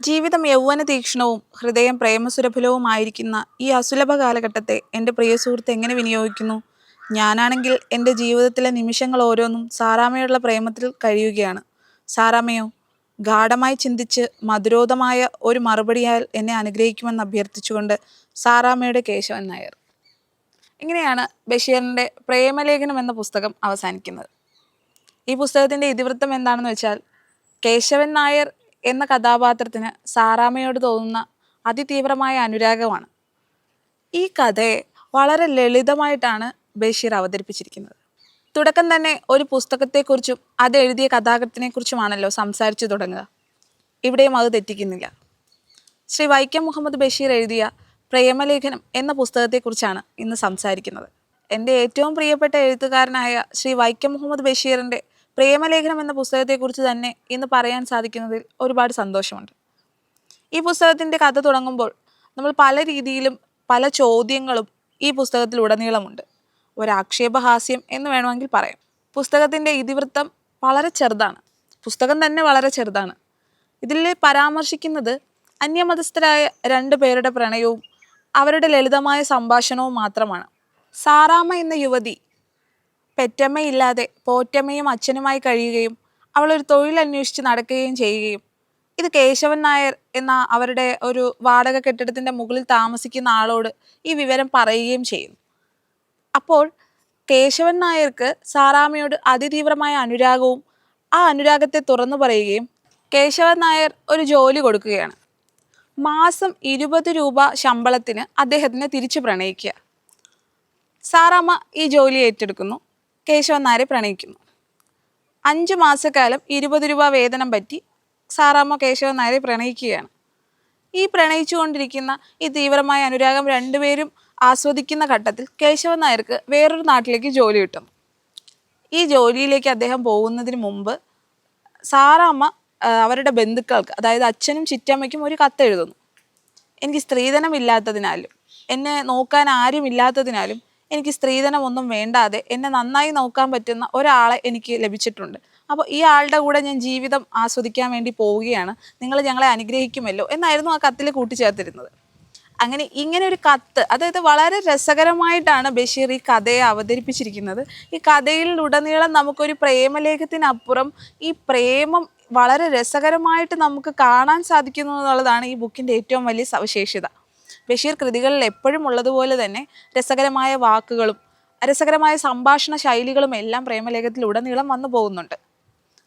ജീവിതം യൗവന തീക്ഷ്ണവും ഹൃദയം പ്രേമസുരഭിലവുമായിരിക്കുന്ന ഈ അസുലഭ കാലഘട്ടത്തെ എന്റെ പ്രിയ സുഹൃത്ത് എങ്ങനെ വിനിയോഗിക്കുന്നു? ഞാനാണെങ്കിൽ എന്റെ ജീവിതത്തിലെ നിമിഷങ്ങൾ ഓരോന്നും സാറാമയുള്ള പ്രേമത്തിൽ കഴിയുകയാണ്. സാറാമയോ ഗാഠമായി ചിന്തിച്ച് മധുരോധമായ ഒരു മറുപടിയാൽ എന്നെ അനുഗ്രഹിക്കുമെന്ന് അഭ്യർത്ഥിച്ചുകൊണ്ട് സാറാമയുടെ കേശവൻ നായർ. ഇങ്ങനെയാണ് ബഷീറിന്റെ പ്രേമലേഖനം എന്ന പുസ്തകം അവസാനിക്കുന്നത്. ഈ പുസ്തകത്തിന്റെ ഇതിവൃത്തം എന്താണെന്ന് വെച്ചാൽ കേശവൻ നായർ എന്ന കഥാപാത്രത്തിന് സാറാമ്മയോട് തോന്നുന്ന അതിതീവ്രമായ അനുരാഗമാണ്. ഈ കഥയെ വളരെ ലളിതമായിട്ടാണ് ബഷീർ അവതരിപ്പിച്ചിരിക്കുന്നത്. തുടക്കം തന്നെ ഒരു പുസ്തകത്തെക്കുറിച്ചും അത് എഴുതിയ കഥാകൃത്തിനെക്കുറിച്ചുമാണല്ലോ സംസാരിച്ചു തുടങ്ങുക. ഇവിടെയും അത് തെറ്റിക്കുന്നില്ല. ശ്രീ വൈക്കം മുഹമ്മദ് ബഷീർ എഴുതിയ പ്രേമലേഖനം എന്ന പുസ്തകത്തെക്കുറിച്ചാണ് ഇന്ന് സംസാരിക്കുന്നത്. എന്റെ ഏറ്റവും പ്രിയപ്പെട്ട എഴുത്തുകാരനായ ശ്രീ വൈക്കം മുഹമ്മദ് ബഷീറിന്റെ പ്രേമലേഖനം എന്ന പുസ്തകത്തെക്കുറിച്ച് തന്നെ ഇന്ന് പറയാൻ സാധിക്കുന്നതിൽ ഒരുപാട് സന്തോഷമുണ്ട്. ഈ പുസ്തകത്തിന്റെ കഥ തുടങ്ങുമ്പോൾ നമ്മൾ പല രീതിയിലും പല ചോദ്യങ്ങളും ഈ പുസ്തകത്തിൽ ഉടനീളമുണ്ട് ഒരാക്ഷേപഹാസ്യം എന്ന് വേണമെങ്കിൽ പറയാം. പുസ്തകത്തിന്റെ ഇതിവൃത്തം വളരെ ചെറുതാണ്. പുസ്തകം തന്നെ വളരെ ചെറുതാണ്. ഇതിൽ പരാമർശിക്കുന്നത് അന്യമതസ്ഥരായ രണ്ട് പേരുടെ പ്രണയവും അവരുടെ ലളിതമായ സംഭാഷണവും മാത്രമാണ്. സാറാമ്മ എന്ന യുവതി പെറ്റമ്മയില്ലാതെ പോറ്റമ്മയും അച്ഛനുമായി കഴിയുകയും അവൾ ഒരു തൊഴിൽ അന്വേഷിച്ച് നടക്കുകയും ചെയ്യുകയും. ഇത് കേശവൻ നായർ എന്ന അവരുടെ ഒരു വാടക കെട്ടിടത്തിന്റെ മുകളിൽ താമസിക്കുന്ന ആളോട് ഈ വിവരം പറയുകയും ചെയ്യുന്നു. അപ്പോൾ കേശവൻ നായർക്ക് സാറാമ്മയോട് അതിതീവ്രമായ അനുരാഗവും ആ അനുരാഗത്തെ തുറന്നു പറയുകയും കേശവൻ നായർ ഒരു ജോലി കൊടുക്കുകയാണ്. മാസം ഇരുപത് രൂപ ശമ്പളത്തിന് അദ്ദേഹത്തിനെ തിരിച്ചു പ്രണയിക്കുക. സാറാമ്മ ഈ ജോലി ഏറ്റെടുക്കുന്നു. കേശവൻ നായരെ പ്രണയിക്കുന്നു. അഞ്ചു മാസക്കാലം ഇരുപത് രൂപ വേതനം പറ്റി സാറാമ്മ കേശവൻ നായരെ പ്രണയിക്കുകയാണ്. ഈ പ്രണയിച്ചുകൊണ്ടിരിക്കുന്ന ഈ തീവ്രമായ അനുരാഗം രണ്ടുപേരും ആസ്വദിക്കുന്ന ഘട്ടത്തിൽ കേശവൻ നായർക്ക് വേറൊരു നാട്ടിലേക്ക് ജോലി കിട്ടുന്നു. ഈ ജോലിയിലേക്ക് അദ്ദേഹം പോകുന്നതിന് മുമ്പ് സാറാമ്മ അവരുടെ ബന്ധുക്കൾക്ക് അതായത് അച്ഛനും ചിറ്റമ്മയ്ക്കും ഒരു കത്തെഴുതുന്നു എനിക്ക് സ്ത്രീധനം ഇല്ലാത്തതിനാലും എന്നെ നോക്കാൻ ആരും ഇല്ലാത്തതിനാലും എനിക്ക് സ്ത്രീധനം ഒന്നും വേണ്ടാതെ എന്നെ നന്നായി നോക്കാൻ പറ്റുന്ന ഒരാളെ എനിക്ക് ലഭിച്ചിട്ടുണ്ട്. അപ്പോൾ ഈ ആളുടെ കൂടെ ഞാൻ ജീവിതം ആസ്വദിക്കാൻ വേണ്ടി പോവുകയാണ്. നിങ്ങൾ ഞങ്ങളെ അനുഗ്രഹിക്കുമല്ലോ എന്നായിരുന്നു ആ കത്തിൽ കൂട്ടിച്ചേർത്തിരുന്നത്. അങ്ങനെ ഇങ്ങനെ ഒരു കത്ത് അതായത് വളരെ രസകരമായിട്ടാണ് ബഷീർ ഈ കഥയെ അവതരിപ്പിച്ചിരിക്കുന്നത്. ഈ കഥയിലുടനീളം നമുക്കൊരു പ്രേമലേഖത്തിനപ്പുറം ഈ പ്രേമം വളരെ രസകരമായിട്ട് നമുക്ക് കാണാൻ സാധിക്കുന്നു എന്നുള്ളതാണ് ഈ ബുക്കിന്റെ ഏറ്റവും വലിയ സവിശേഷത. ബഷീർ കൃതികളിൽ എപ്പോഴും ഉള്ളതുപോലെ തന്നെ രസകരമായ വാക്കുകളും രസകരമായ സംഭാഷണ ശൈലികളും എല്ലാം പ്രേമലേഖത്തിലുടനീളം വന്നു പോകുന്നുണ്ട്.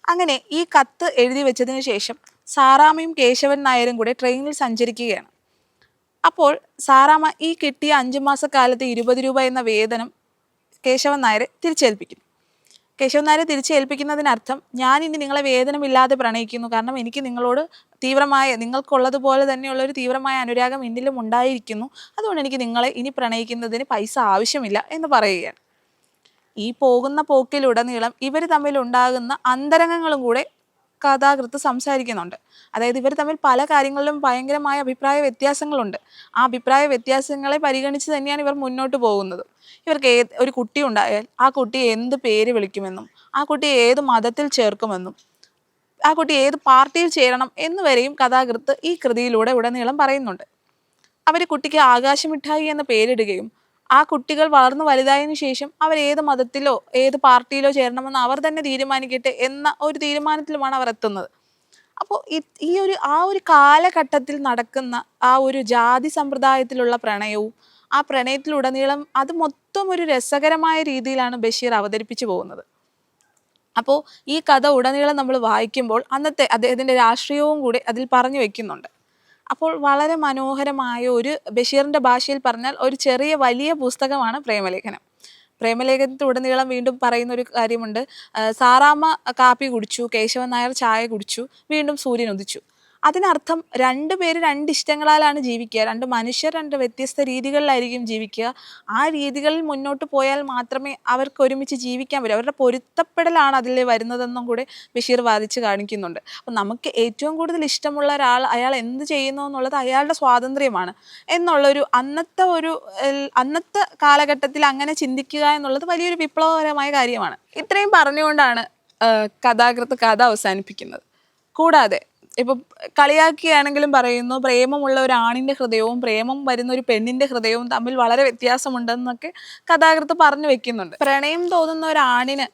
അങ്ങനെ ഈ കത്ത് എഴുതി വെച്ചതിന് ശേഷം സാറാമയും കേശവൻ നായരും കൂടെ ട്രെയിനിൽ സഞ്ചരിക്കുകയാണ്. അപ്പോൾ സാറാമ ഈ കിട്ടിയ അഞ്ചു മാസക്കാലത്ത് ഇരുപത് രൂപ എന്ന വേതനം കേശവൻ നായരെ തിരിച്ചേൽപ്പിക്കുന്നു കേശവൻ നായരെ തിരിച്ചേൽപ്പിക്കുന്നതിനർത്ഥം ഞാൻ ഇനി നിങ്ങളെ വേദനമില്ലാതെ പ്രണയിക്കുന്നു. കാരണം എനിക്ക് നിങ്ങളോട് തീവ്രമായ നിങ്ങൾക്കുള്ളതുപോലെ തന്നെയുള്ള ഒരു തീവ്രമായ അനുരാഗം എന്നിലും ഉണ്ടായിരിക്കുന്നു. അതുകൊണ്ട് എനിക്ക് നിങ്ങളെ ഇനി പ്രണയിക്കുന്നതിന് പൈസ ആവശ്യമില്ല എന്ന് പറയുകയാണ്. ഈ പോകുന്ന പോക്കിലുടനീളം ഇവർ തമ്മിലുണ്ടാകുന്ന അന്തരംഗങ്ങളും കൂടെ കഥാകൃത്ത് സംസാരിക്കുന്നുണ്ട്. അതായത് ഇവർ തമ്മിൽ പല കാര്യങ്ങളിലും ഭയങ്കരമായ അഭിപ്രായ വ്യത്യാസങ്ങളുണ്ട്. ആ അഭിപ്രായ വ്യത്യാസങ്ങളെ പരിഗണിച്ച് തന്നെയാണ് ഇവർ മുന്നോട്ട് പോകുന്നത്. ഇവർക്ക് ഏത് ഒരു കുട്ടി ഉണ്ടായാൽ ആ കുട്ടി എന്ത് പേര് വിളിക്കുമെന്നും ആ കുട്ടി ഏത് മതത്തിൽ ചേർക്കുമെന്നും ആ കുട്ടി ഏത് പാർട്ടിയിൽ ചേരണം എന്നുവരെയും കഥാകൃത്ത് ഈ കൃതിയിലൂടെ ഉടനീളം പറയുന്നുണ്ട്. അവർ കുട്ടിക്ക് ആകാശമിഠായി എന്ന പേരിടുകയും ആ കുട്ടികൾ വളർന്നു വലുതായതിനു ശേഷം അവർ ഏത് മതത്തിലോ ഏത് പാർട്ടിയിലോ ചേരണമെന്ന് അവർ തന്നെ തീരുമാനിക്കട്ടെ എന്ന ഒരു തീരുമാനത്തിലുമാണ് അവർ എത്തുന്നത്. അപ്പോൾ ഈ ഒരു ആ ഒരു കാലഘട്ടത്തിൽ നടക്കുന്ന ആ ഒരു ജാതി സമ്പ്രദായത്തിലുള്ള പ്രണയവും ആ പ്രണയത്തിലുടനീളം അത് മൊത്തം ഒരു രസകരമായ രീതിയിലാണ് ബഷീർ അവതരിപ്പിച്ചു പോകുന്നത്. അപ്പോൾ ഈ കഥ ഉടനീളം നമ്മൾ വായിക്കുമ്പോൾ അന്നത്തെ അദ്ദേഹത്തിന്റെ രാഷ്ട്രീയവും കൂടി അതിൽ പറഞ്ഞു വെക്കുന്നുണ്ട്. അപ്പോൾ വളരെ മനോഹരമായ ഒരു ബഷീറിന്റെ ഭാഷയിൽ പറഞ്ഞാൽ ഒരു ചെറിയ വലിയ പുസ്തകമാണ് പ്രേമലേഖനം. പ്രേമലേഖനത്തിലുടനീളം വീണ്ടും പറയുന്ന ഒരു കാര്യമുണ്ട് സാറാമ്മ കാപ്പി കുടിച്ചു കേശവൻ നായർ ചായ കുടിച്ചു വീണ്ടും സൂര്യൻ ഉദിച്ചു. അതിനർത്ഥം രണ്ട് പേര് രണ്ട് ഇഷ്ടങ്ങളാലാണ് ജീവിക്കുക. രണ്ട് മനുഷ്യർ രണ്ട് വ്യത്യസ്ത രീതികളിലായിരിക്കും ജീവിക്കുക. ആ രീതികളിൽ മുന്നോട്ട് പോയാൽ മാത്രമേ അവർക്ക് ഒരുമിച്ച് ജീവിക്കാൻ പറ്റൂ. അവരുടെ പൊരുത്തപ്പെടലാണ് അതിൽ വരുന്നതെന്നും കൂടെ ബഷീർ വാദിച്ച് കാണിക്കുന്നുണ്ട്. അപ്പം നമുക്ക് ഏറ്റവും കൂടുതൽ ഇഷ്ടമുള്ള ഒരാൾ അയാൾ എന്ത് ചെയ്യുന്നു എന്നുള്ളത് അയാളുടെ സ്വാതന്ത്ര്യമാണ്. എന്നുള്ളൊരു അന്നത്തെ ഒരു അന്നത്തെ കാലഘട്ടത്തിൽ അങ്ങനെ ചിന്തിക്കുക എന്നുള്ളത് വലിയൊരു വിപ്ലവകരമായ കാര്യമാണ്. ഇത്രയും പറഞ്ഞുകൊണ്ടാണ് കഥാകൃത്ത് കഥ അവസാനിപ്പിക്കുന്നത്. കൂടാതെ ഇപ്പം കളിയാക്കിയാണെങ്കിലും പറയുന്നു പ്രേമമുള്ള ഒരു ആണിന്റെ ഹൃദയവും പ്രേമം വരുന്ന ഒരു പെണ്ണിന്റെ ഹൃദയവും തമ്മിൽ വളരെ വ്യത്യാസമുണ്ടെന്നൊക്കെ കഥാകൃത്ത് പറഞ്ഞു വെക്കുന്നുണ്ട്. പ്രണയം തോന്നുന്ന ഒരു ആണിന്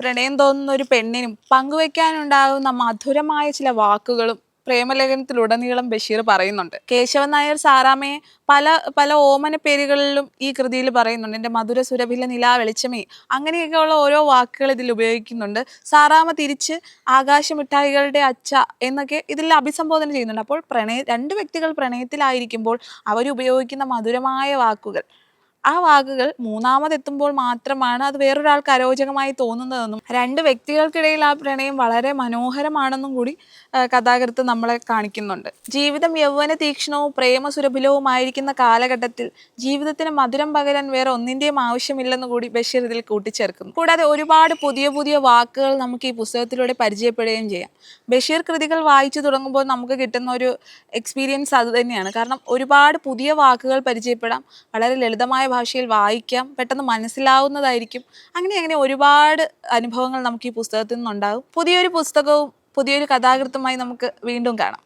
പ്രണയം തോന്നുന്ന ഒരു പെണ്ണിനും പങ്കുവെക്കാനുണ്ടാകുന്ന മധുരമായ ചില വാക്കുകളും പ്രേമലേഖനത്തിലുടനീളം ബഷീർ പറയുന്നുണ്ട്. കേശവൻ നായർ സാറാമയെ പല പല ഓമന പേരുകളിലും ഈ കൃതിയിൽ പറയുന്നുണ്ട്. എന്റെ മധുര സുരഭില നിലാ വെളിച്ചമേ. അങ്ങനെയൊക്കെയുള്ള ഓരോ വാക്കുകൾ ഇതിൽ ഉപയോഗിക്കുന്നുണ്ട്. സാറാമ തിരിച്ച് ആകാശമിഠായികളുടെ അച്ഛ എന്നൊക്കെ ഇതിൽ അഭിസംബോധന ചെയ്യുന്നുണ്ട്. അപ്പോൾ പ്രണയ രണ്ട് വ്യക്തികൾ പ്രണയത്തിലായിരിക്കുമ്പോൾ അവരുപയോഗിക്കുന്ന മധുരമായ വാക്കുകൾ. ആ വാക്കുകൾ മൂന്നാമതെത്തുമ്പോൾ മാത്രമാണ് അത് വേറൊരാൾക്ക് അരോചകമായി തോന്നുന്നതെന്നും രണ്ട് വ്യക്തികൾക്കിടയിൽ ആ പ്രണയം വളരെ മനോഹരമാണെന്നും കൂടി കഥാകൃത്ത് നമ്മളെ കാണിക്കുന്നുണ്ട്. ജീവിതം യൗവന തീക്ഷ്ണവും പ്രേമസുരഭിലവുമായിരിക്കുന്ന കാലഘട്ടത്തിൽ ജീവിതത്തിന് മധുരം പകരാൻ വേറെ ഒന്നിന്റെയും ആവശ്യമില്ലെന്ന് കൂടി ബഷീർ ഇതിൽ കൂട്ടിച്ചേർക്കുന്നു. കൂടാതെ ഒരുപാട് പുതിയ പുതിയ വാക്കുകൾ നമുക്ക് ഈ പുസ്തകത്തിലൂടെ പരിചയപ്പെടുകയും ചെയ്യാം. ബഷീർ കൃതികൾ വായിച്ചു തുടങ്ങുമ്പോൾ നമുക്ക് കിട്ടുന്ന ഒരു എക്സ്പീരിയൻസ് അത് തന്നെയാണ്. കാരണം ഒരുപാട് പുതിയ വാക്കുകൾ പരിചയപ്പെടാം. വളരെ ലളിതമായ ഭാഷയിൽ വായിക്കാം പെട്ടെന്ന് മനസ്സിലാവുന്നതായിരിക്കും. അങ്ങനെ അങ്ങനെ ഒരുപാട് അനുഭവങ്ങൾ നമുക്ക് ഈ പുസ്തകത്തിൽ നിന്നുണ്ടാകും. പുതിയൊരു പുസ്തകവും പുതിയൊരു കഥാകൃത്തുമായി നമുക്ക് വീണ്ടും കാണാം.